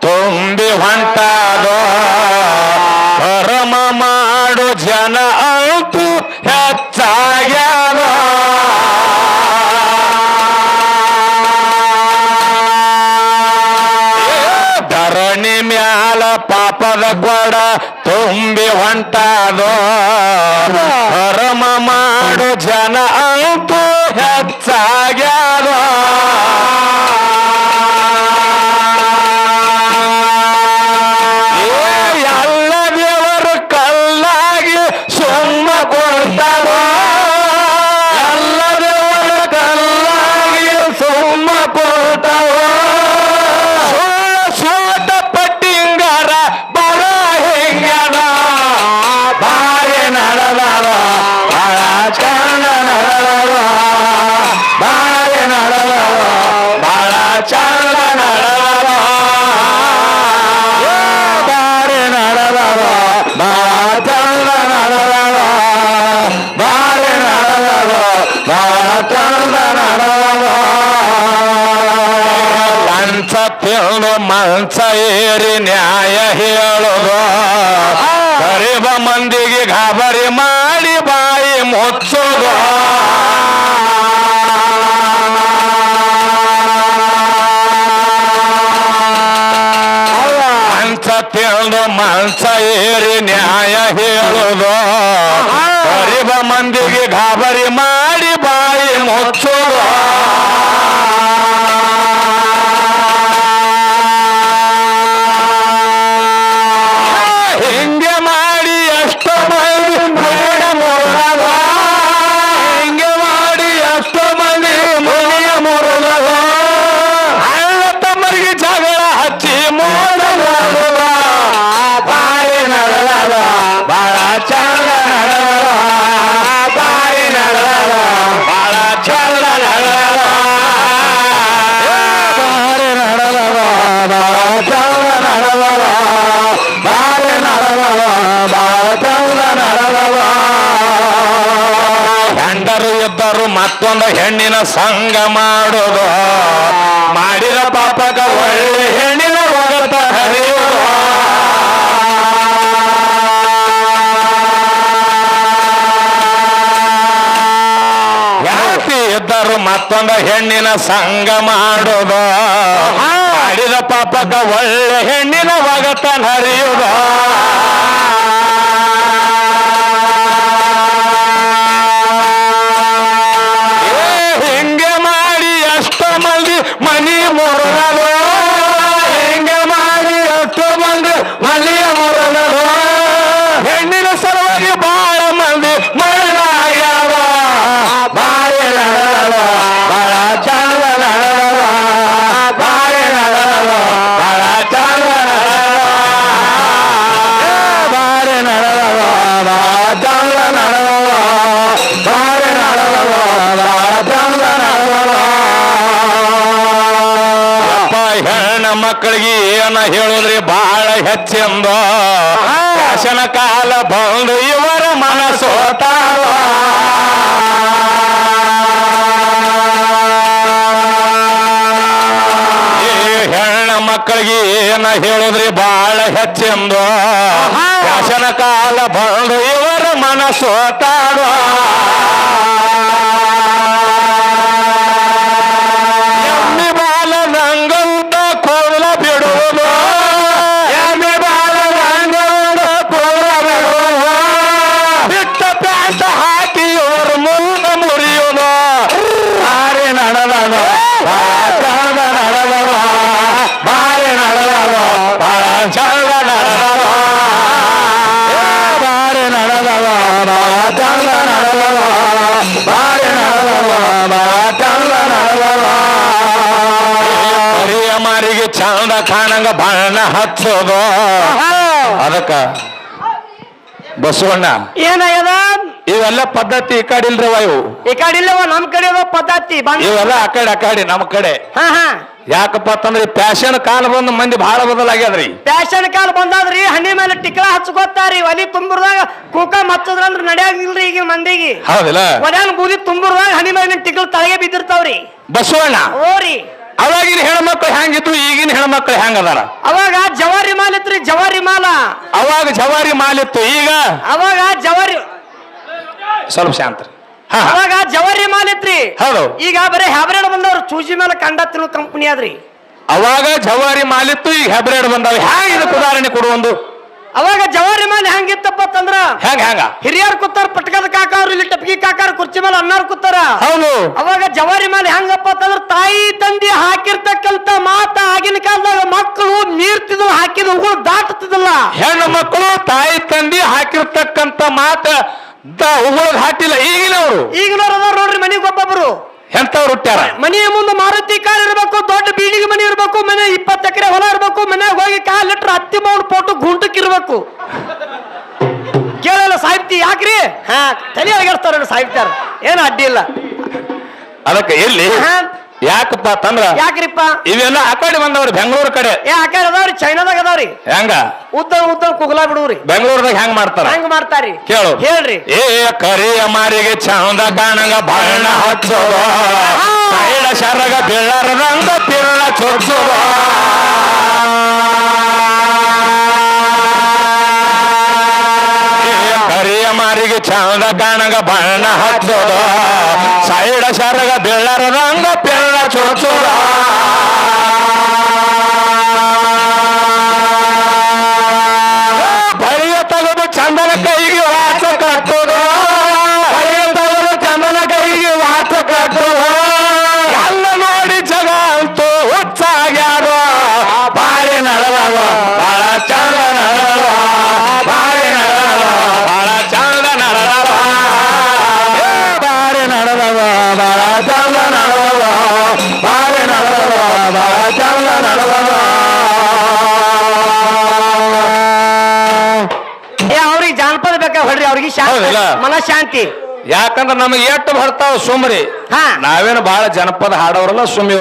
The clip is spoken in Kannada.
ತುಂಬಿ ಹೊಂಟಾದೋ. ಪರಮ ಮಾಡು ಜನ ಅಂತೂ ಹೆಚ್ಚಾಗ್ಯಾದ ಧರಣಿ ಮ್ಯಾಲ ಪಾಪದ ಗೊಡ ತುಂಬಿ ಹೊಂಟಾದೋ. ಪರಮ ಮಾಡು ಜನ ಮಂಚ ಏರಿ ನ್ಯಾಯ ಹೇಳೋದು ಗರೀಬ ಮಂದಿಗೆ ಗಾಬರಿ ಮಾಡಿ ಬಾಯಿ ಮುಚ್ಚೋದು ಮಂಚ ತಿಂದು ಮಂಚ ಏರಿ ನ್ಯಾಯ ಹೇಳೋದು ಗರೀಬ ಮಂದಿಗೆ ಗಾಬರಿ ಮಾಡಿ ಬಾಯಿ ಮುಚ್ಚೋದು ಹೆಣ್ಣಿನ ಸಂಗ ಮಾಡೋದು. ಮಾಡಿದ ಪಾಪಕ ಒಳ್ಳೆ ಹೆಣ್ಣಿನ ಒಗತ ಹರಿಯೋದು ಯಾಕೆ ಮತ್ತೊಂದು ಹೆಣ್ಣಿನ ಸಂಗ ಮಾಡೋದು? ಮಾಡಿದ ಪಾಪಕ ಒಳ್ಳೆ ಹೆಣ್ಣಿನ ಒಗತ ಹರಿಯುವುದು ಹೇಳುದ್ರಿ ಬಹಳ ಹೆಚ್ಚೆಂದ. ಶಾಸನ ಕಾಲ ಬಂದು ಇವರ ಈ ಹೆಣ್ಣ ಮಕ್ಕಳಿಗೆ ಏನ ಹೇಳುದ್ರಿ ಬಹಳ ಹೆಚ್ಚೆಂದು. ಶಾಸನ ಕಾಲ ಬಂದು ಇವರ ಮನಸ್ಸೋತಾವ ಕಾಣಂಗ ಬಣ್ಣ ಹಚ್ಚೋದು. ಅದಕ್ಕ ಬಸವಣ್ಣ. ಏನಾಗ್ಯದ? ಇವೆಲ್ಲ ಪದ್ಧತಿ ಈ ಕಡೆ ಇಲ್ರವ ಇವು. ಈ ಕಡೆ ಇಲ್ಲವ ನಮ್ ಕಡೆ ಪದ್ಧತಿ ಬಂದ್. ಇವೆಲ್ಲ ಆ ಕಡೆ ಆ ಕಡೆ ನಮ್ಮ ಕಡೆ. ಹಾ ಹಾ. ಯಾಕಪ್ಪ ಅಂತಂದ್ರೆ ಫ್ಯಾಷನ್ ಕಾಲ ಬಂದ ಮಂದಿ ಬಹಳ ಬದಲಾಗ್ಯದ್ರಿ. ಪ್ಯಾಶನ್ ಕಾಲ ಬಂದಾದ್ರಿ ಹಣ್ಣಿ ಮೇಲೆ ಟಿಕ್ಲಾ ಹಚ್ಕೋತಾರಿ ಒಲಿ ತುಂಬುರ್ದಾಗ ಕೂಕ ಮತ್ತದ್ರಂದ್ರ ನಡೆಯಾಗಿಲ್ರಿ ಈಗ ಮಂದಿಗೆ. ಹೌದಿಲ್ಲ. ಒಲ್ಯಾನ ಬೂದಿ ತುಂಬುರ್ದಾಗ ಹಣ್ಣಿ ಮೇಲೆ ಟಿಕ್ಲ ತಳಗೆ ಬಿದ್ದಿರ್ತಾವ್ರಿ. ಬಸವಣ್ಣ. ಓರಿ ಅವಾಗಿನ ಹೆಣ್ಮಕ್ಳು ಹೆಂಗಿದ್ರು ಈಗಿನ ಹೆಣ್ಮಕ್ಳು ಹೆಂಗ ಅದಾರ ಅವಾಗ ಜವಾರಿ ಮಾಲ್ ಇತ್ರಿ ಜವಾರಿ ಮಾಲ. ಅವಾಗ ಜವಾರಿ ಮಾಲಿತ್ತು ಈಗ? ಅವಾಗ ಜವಾರಿ ಸ್ವಲ್ಪ ಶಾಂತ್ರಿ ಹಾ ಹಾ. ಅವಾಗ ಜವಾರಿ ಮಾಲ್ ಇತ್ರಿ. ಹೌದು. ಈಗ ಬರೀ ಹ್ಯಾಬ್ರೇಡ್ ಬಂದವ್ರು ಚೂಜಿ ಮೇಲೆ ಕಂಡ ತಿನ್ನೋ ಕಂಪನಿ ಆದ್ರಿ. ಅವಾಗ ಜವಾರಿ ಮಾಲಿತ್ತು ಈಗ ಹೆಬ್ರೇಡ್ ಬಂದಾವ. ಹ್ಯಾಂಗ ಇದಕ್ಕೆ ಉದಾಹರಣೆ ಕೊಡು ಒಂದು? ಅವಾಗ ಜವಾರಿ ಮೇಲೆ ಹೆಂಗಿತ್ತಪ್ಪ ಅಂತಂದ್ರ? ಹೆಂಗ ಹೆಂಗ? ಹಿರಿಯರ್ ಕೂತಾರ ಪಟ್ಕದ ಕಾಕಾವ್ರು ಇಲ್ಲಿ ಟಪ್ಗಿ ಕಾಕಾರ ಕುರ್ಚಿ ಮೇಲೆ ಅನ್ನಾರ್ ಕೂತಾರ. ಹೌದು. ಅವಾಗ ಜವಾರಿ ಮೇಲೆ ಹೆಂಗಪ್ಪ ಅಂತಂದ್ರ ತಾಯಿ ತಂದೆ ಹಾಕಿರ್ತಕ್ಕಂತ ಮಾತ ಆಗಿನ ಕಾಲದಾಗ ಮಕ್ಕಳು ಮೀರ್ತಿದ್ರು ಹಾಕಿದ ಉಗುಳು ದಾಟತಿದಲ್ಲ ಹೆಣ್ಣು ಮಕ್ಕಳು ತಾಯಿ ತಂದೆ ಹಾಕಿರ್ತಕ್ಕಂತ ಮಾತ ಉಗುಳಗ್ ಹಾಟಿಲ್ಲ. ಈಗಿನವರು. ಈಗಿನವ್ರು ಅದಾರ ನೋಡ್ರಿ ಮನೆಗೆ ಒಬ್ಬೊಬ್ರು. ಎಂತವ್ರು ಹುಟ್ಟ್ಯಾರ? ಮನೆಯ ಮುಂದೆ ಮಾರುತಿ ಕಾರ್ ಇರಬೇಕು ದೊಡ್ಡ ಬಿಲ್ಡಿಂಗ್ ಮನೆ ಇರಬೇಕು ಮನೆ ಇಪ್ಪತ್ತು ಎಕರೆ ಹೊಲ ಇರಬೇಕು ಮನ್ಯಾಗ ಹೋಗಿ ಕಾಲ್ ಲೀಟರ್ ಹತ್ತಿ ಮೌಂಡ್ ಪೋಟು ಗುಂಟಕ್ಕಿರ್ಬೇಕು ಕೇಳಲ್ಲ ಸಾಹಿತಿ ಯಾಕ್ರಿ? ಹಾ ತಲೆ ಅಡಗಿಸ್ತಾರ ಸಾಹಿತ್ಯಾರ? ಏನು ಅಡ್ಡಿ ಇಲ್ಲ. ಅದಕ್ಕೆ ಎಲ್ಲಿ? ಯಾಕಪ್ಪ ಅಂತಂದ್ರ ಯಾಕ್ರಿಪ್ಪ? ಇವೆಲ್ಲ ಆ ಕಡೆ ಬಂದವ್ರು ಬೆಂಗಳೂರು ಕಡೆ. ಏ ಆಕಾರ ಅದಾವ್ರಿ ಚೈನಾದಾಗ ಅದಾವ್ರಿ. ಹೆಂಗ? ಉದ್ದ ಉದ್ದ ಕುಗ್ಲಾ ಬಿಡುವ್ರಿ. ಬೆಂಗಳೂರದಾಗ ಹೆಂಗ್ ಮಾಡ್ತಾರ? ಹೆಂಗ್ ಮಾಡ್ತಾರಿ? ಕೇಳು. ಹೇಳ್ರಿ. ಏ ಕರಿಯ ಮಾರಿಗೆ ಚಂದ ಕಾಣಂಗ ಬಣ್ಣ ಹಚ್ಚೋದ ಕೈಳ ಶರಗ ಬೆಳ್ಳರಂಗ ತಿರುಳ ಏ ಕರಿಯ ಮಾರಿಗೆ ಚಂದ ಕಾಣಂಗ ಬಣ್ಣ ಹಚ್ಚೋದ ಸೈಡ ಶರಗ ಬೆಳ್ಳರಂಗ ಬೆಳ್ಳ Torah. ಹೌದಲ್ಲ? ಮನಃಶಾಂತಿ. ಯಾಕಂದ್ರೆ ನಮಗೆ ಎಷ್ಟು ಬರ್ತಾವ ಸುಮ್ರಿ. ಹಾ. ನಾವೇನು ಬಹಳ ಜನಪದ ಹಾಡೋರಲ್ಲ ಸುಮ್ಮಿ